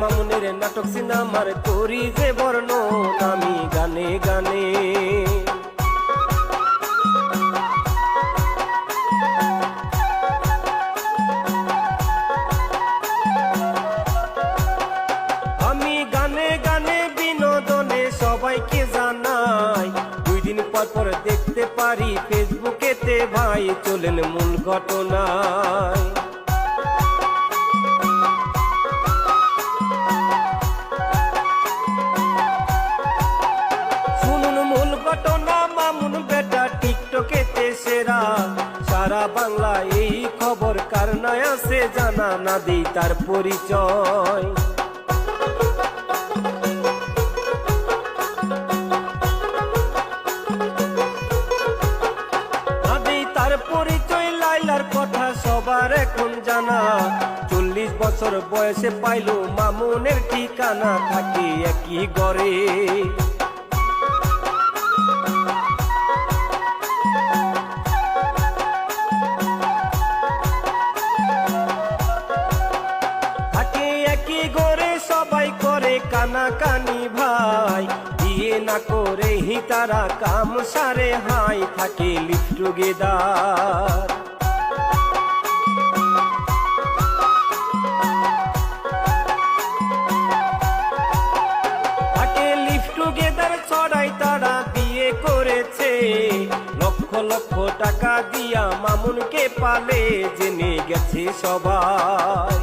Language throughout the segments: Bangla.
মামুনের নাটক সিনেমার করি যে বর্ণন, আমি গানে গানে। আমি গানে গানে বিনোদনে সবাইকে জানাই, দুই দিন পর পর দেখতে পারি, ফেসবুকেতে ভাই, চলেন মূল ঘটনায়। সেরা। সারা বাংলা এই খবর কার নয় আছে জানা? না দিই তার পরিচয় চল্লিশ বছর বয়সে পাইলো মামুনের ঠিকানা থাকি একই গড়ে কানাকানি ভাই, বিয়ে না করে হি তারা কাম সারে হাই, থাকে লিভ টুগেদার তাকে লিভ তারা বিয়ে করেছে। লক্ষ লক্ষ টাকা দিয়া মামুনকে পালে, জেনে গেছে সবাই।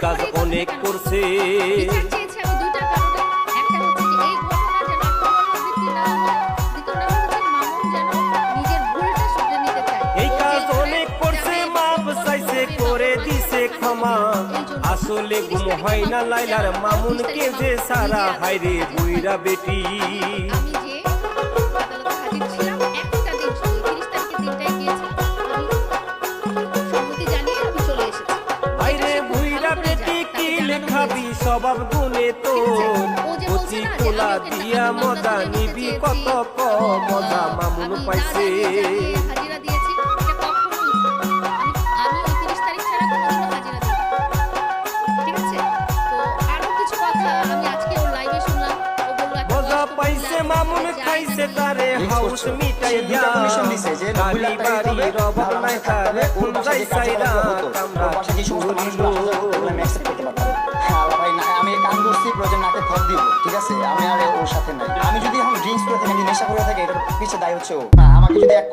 কাজ যেখানে অনেক করছে। যেমন মাপ জীবন চাইছে জীবনে করে বাবা দিছে মায়ের ক্ষমা। এই আসলে তিরিশ হয় না লাইলার মামুন মামুনকে যে সারা। হাইরে বুইরা। বেটি। আরও কিছু কথা আমি আজকে ওর লাইভে শুনলাম। ও বলল একটা মজা বয়স্ক পাইছে মামুন খাইছে তারে হাউস মিটাই সে দুইটা commission দিছে যে নব্বই লাখ টাকা দিতে হবে, রবক নাহলে নাই তারে ওর বাসায় যে সাইরা যাওয়া করতো, ওগুলো প্রয়োজন নাকে ফল দিব, ঠিক আছে? আমি আর ওর সাথে নাই। আমি যদি এখন ড্রিঙ্কস করে থাকি নেশা করে থাকি এটার পিছিয়ে দায় হচ্ছে ও আমাকে যদি এক